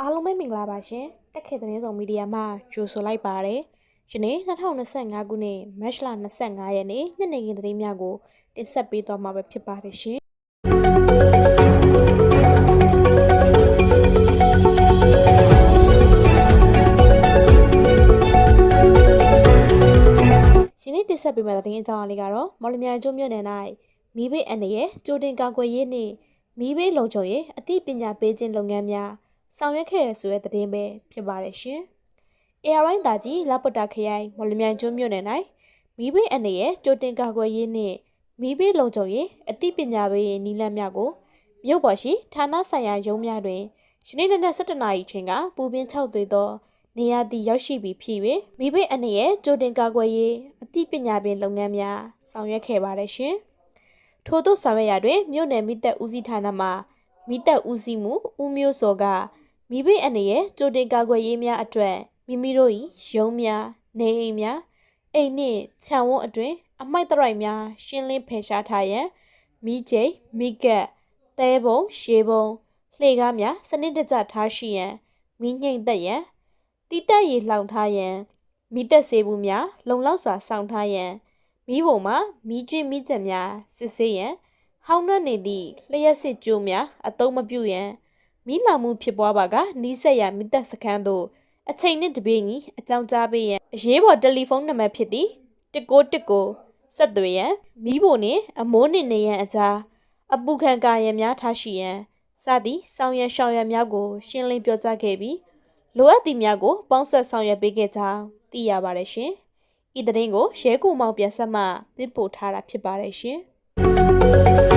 အားလုံးပဲမင်္ဂလာပါရှင်တက်ခေသတင်းဆောင်မီဒီယာမှကြိုဆိုလိုက်ပါတယ်ယနေ့2025ခုနှစ်မတ်လ25ရက်နေ့ညနေခင်းသတင်းများကိုတင်ဆက်ပေးသွားမှာပဲဖြစ်ပါတယ်ရှင်ယနေ့တင်ဆက်ပေးမယ့်သတင်းအကြောင်းအလေးကတော့မော်လမြိုင်ကျွန်းမြို့နယ်၌မိဘအနေရဲ့ကြိုတင်ကာကွယ်ရေးနှင့်မိဘလုံခြုံရေးအသိပညာပေးခြင်းလုပ်ငန်းများ ဆောင်ရွက်ခဲ့ရဆိုတဲ့သတင်းပဲဖြစ်ပါတယ်ရှင်။ ARI တာကြီးလပတာခရိုင်မော်လမြိုင်ကျွန်းမြို့နယ်၌မိဘအနေရဲ့ကြိုတင်ကာကွယ်ရေးနှင့်မိဘလုံခြုံရေးအသိပညာပေးရေးနည်းလမ်းများကိုမြို့ပေါ်ရှိဌာနဆိုင်ရာရုံးများတွင်ယနေ့နေ့17နာရီချိန်ကပူပင်း6သွေးသောနေရာတည်ရောက်ရှိပြီးဖြစ်၍မိဘအနေရဲ့ကြိုတင်ကာကွယ်ရေးအသိပညာပေးလုပ်ငန်းများဆောင်ရွက်ခဲ့ပါတယ်ရှင်။ထို့သောဆောင်ရွက်ရာတွင်မြို့နယ်မိသက်ဦးစီးဌာနမှမိသက်ဦးစီးမှုဦးမျိုးစောက မိဘအနေရဲ့ကြိုတင်ကာကွယ်ရေးများအတွက်မိမိတို့၏ရုံးများနေအိမ်များအိမ်နှင့်ခြံဝန်းအတွင်အမိုက်တရိုက်များရှင်းလင်းဖယ်ရှားထားရန်မိကျိမိကက်သဲပုံရှေးပုံလှေကားများစနစ်တကျထားရှိရန်မိငိမ့်သက်ရန်တိတက်ရည်လှောင်ထားရန်မိသက်စေဘူးများလုံလောက်စွာစောင့်ထားရန်မိဘုံမှာမိကျွင်းမိကျက်များစစ်ဆေးရန်ဟောင်းနှံ့နေသည့်လျှက်စစ်ကျိုးများအသုံးမပြုရန် မိလောင်မှုဖြစ်ပွားပါကနီးစက်ရမိသက်စခန်းသို့အချိန်နှင့်တပြေးညီအကြောင်းကြားပေးရန်အရေးပေါ်တယ်လီဖုန်းနံပါတ်ဖြစ်သည့်1919ဆက်သွယ်ရန်မိဖို့နှင့်အမိုးနှင့်နေရန်အကြားအပူခံကာရန်များထားရှိရန်စသည့်ဆောင်ရန်ရှောင်ရန်များကို ရှင်းလင်းပြောကြားခဲ့ပြီးလိုအပ်သည့်များကိုပေါင်းဆက်ဆောင်ရွက်ပေးခဲ့ကြောင်းသိရပါတယ်ရှင်။ဤသတင်းကိုရဲကူမောင်ပြန်ဆက်မှပြပို့ထားတာဖြစ်ပါတယ်ရှင်။